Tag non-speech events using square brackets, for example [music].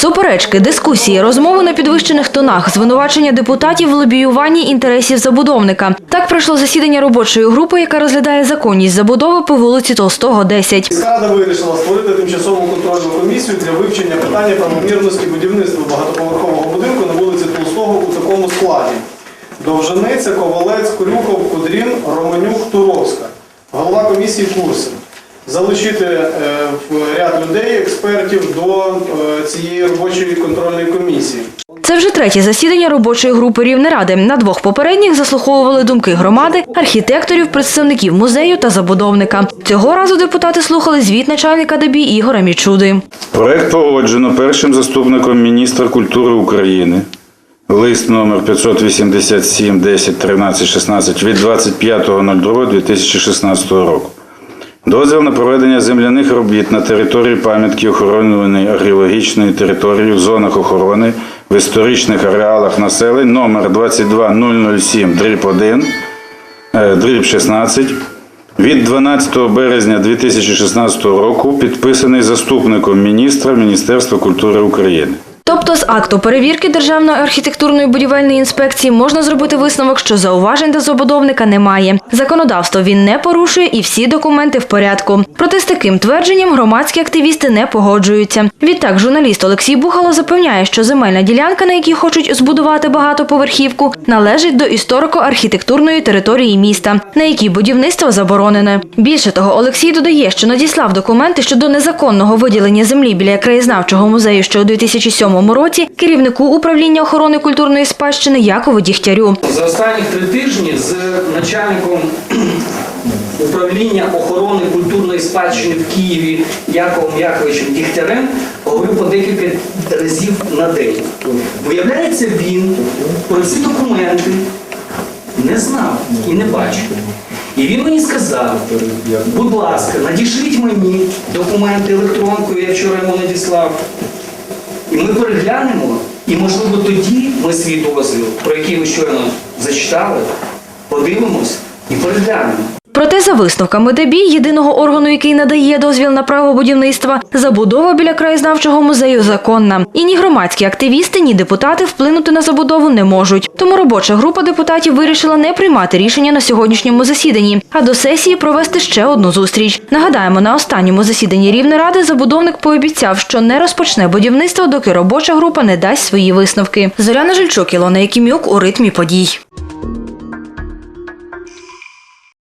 Суперечки, дискусії, розмови на підвищених тонах, звинувачення депутатів в лобіюванні інтересів забудовника. Так пройшло засідання робочої групи, яка розглядає законність забудови по вулиці Толстого, 10. Міська рада вирішила створити тимчасову контрольну комісію для вивчення питання правомірності будівництва багатоповерхового будинку на вулиці Толстого у такому складі. Довжениця, Ковалець, Корюков, Кудрін, Романюк, Туровська. Голова комісії Курсин. Залучити е, в ряд людей, експертів до е, цієї робочої контрольної комісії. Це вже третє засідання робочої групи Рівнеради. На двох попередніх заслуховували думки громади, архітекторів, представників музею та забудовника. Цього разу депутати слухали звіт начальника ДБІ Ігора Мічуди. Проект погоджено першим заступником міністра культури України. Лист номер 587 10 13 16 від 25.02.2016 року. Дозвіл на проведення земляних робіт на території пам'ятки охороненої археологічної території в зонах охорони в історичних ареалах населень номер 22007 дріб 1 е, дріб 16 від 12 березня 2016 року підписаний заступником міністра Міністерства культури України. Тобто акту перевірки Державної архітектурної будівельної інспекції можна зробити висновок, що зауважень до забудовника немає. Законодавство він не порушує і всі документи в порядку. Проте з таким твердженням громадські активісти не погоджуються. Відтак, журналіст Олексій Бухало запевняє, що земельна ділянка, на якій хочуть збудувати багатоповерхівку, належить до історико-архітектурної території міста, на якій будівництво заборонене. Більше того, Олексій додає, що надіслав документи щодо незаконного виділення землі біля краєзнавчого музею ще у 2007 році керівнику управління охорони культурної спадщини Якову Дігтярю. За останні три тижні з начальником [clears throat] управління охорони культурної спадщини в Києві Яковом Яковичем Дігтярем говорю по декілька разів на день. Виявляється, він про ці документи не знав і не бачив. І він мені сказав, будь ласка, надішліть мені документи електронкою, я вчора йому надіслав. І ми переглянемо, і можливо тоді ми свій дозвіл, про який ви щойно зачитали, подивимось і переглянемо. Проте, за висновками ДБІ, єдиного органу, який надає дозвіл на право будівництва, забудова біля краєзнавчого музею законна. І ні громадські активісти, ні депутати вплинути на забудову не можуть. Тому робоча група депутатів вирішила не приймати рішення на сьогоднішньому засіданні, а до сесії провести ще одну зустріч. Нагадаємо, на останньому засіданні Рівнеради забудовник пообіцяв, що не розпочне будівництво, доки робоча група не дасть свої висновки. Зоряна Жильчук, Ілона Якимюк у ритмі подій.